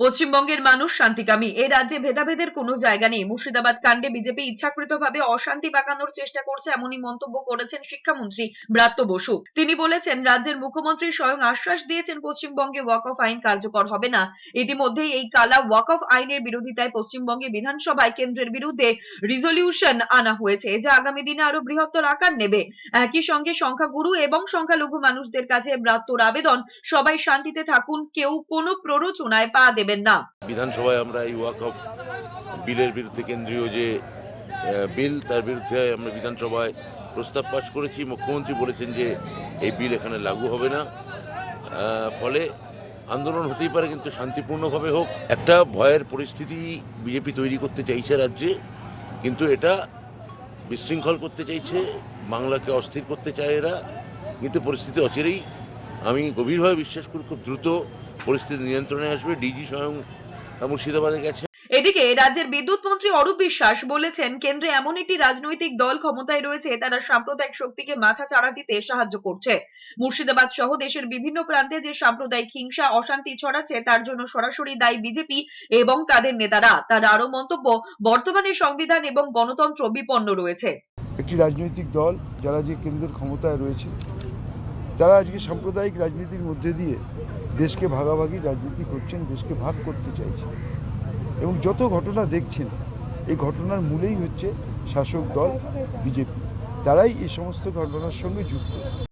পশ্চিমবঙ্গের মানুষ শান্তিকামী। এ রাজ্যে ভেদাভেদের কোনো জায়গা নেই। মুর্শিদাবাদ কাণ্ডে বিজেপি ইচ্ছাকৃতভাবে অশান্তি পাকানোর চেষ্টা করছে এমনই মন্তব্য করেছেন শিক্ষামন্ত্রী ব্রাত্য বসু। তিনি বলেছেন, রাজ্যের মুখ্যমন্ত্রী স্বয়ং আশ্বাস দিয়েছেন পশ্চিমবঙ্গে ওয়াক অফ আইন কার্যকর হবে না। ইতিমধ্যেই এই কালা ওয়াক অফ আইনের বিরোধিতায় পশ্চিমবঙ্গে বিধানসভায় কেন্দ্রের বিরুদ্ধে রিজলিউশন আনা হয়েছে। যা আগামী দিনে আরও বৃহত্তর আকার নেবে। একই সঙ্গে সংখ্যাগুরু এবং সংখ্যালঘু মানুষদের কাছে ব্রাত্যর আবেদন, সবাই শান্তিতে থাকুন, কেউ কোনো প্ররোচনায় পা দেবেন না। বিধানসভায় আমরা এই ওয়াক অফ বিলের বিরুদ্ধে কেন্দ্রীয় যে বিল, তার বিরুদ্ধে আমরা বিধানসভায় প্রস্তাব পাশ করেছি। মুখ্যমন্ত্রী বলেছেন যে এই বিল এখানে লাগু হবে না। ফলে আন্দোলন হতেই পারে, কিন্তু শান্তিপূর্ণভাবে হোক। একটা ভয়ের পরিস্থিতি বিজেপি তৈরি করতে চাইছে রাজ্যে, কিন্তু এটা বিশৃঙ্খল করতে চাইছে, বাংলাকে অস্থির করতে চায় এরা। কিন্তু পরিস্থিতি অচিরেই। আমি গভীরভাবে বিশ্বাস করি, খুব দ্রুত পরিস্থিতি নিয়ন্ত্রণে আসবে ডিজি স্বয়ং মুর্শিদাবাদে গেছে। এদিকে রাজ্যের বিদ্যুৎ মন্ত্রী অরূপ বিশ্বাস বলেছেন কেন্দ্রে এমন একটি রাজনৈতিক দল ক্ষমতায় রয়েছে তারা সাম্প্রদায়িক শক্তিকে মাথা চাড়া দিতে সাহায্য করছে। মুর্শিদাবাদ সহ দেশের বিভিন্ন প্রান্তে যে সাম্প্রদায়িক হিংসা অশান্তি ছড়াচ্ছে তার জন্য সরাসরি দায়ী বিজেপি এবং তাদের নেতারা। তার আরও মন্তব্য বর্তমানে সংবিধান এবং গণতন্ত্র বিপন্ন রয়েছে। একটি রাজনৈতিক দল যারা যে কেন্দ্রের ক্ষমতায় রয়েছে তারা আজকে সাম্প্রদায়িক রাজনীতির মধ্যে দিয়ে দেশকে ভাগাভাগি রাজনীতি করছেন, দেশকে ভাগ করতে চাইছেন। এবং যত ঘটনা দেখছেন, এই ঘটনার মূলেই হচ্ছে শাসক দল, বিজেপি। তারাই এই সমস্ত ঘটনার সঙ্গে যুক্ত।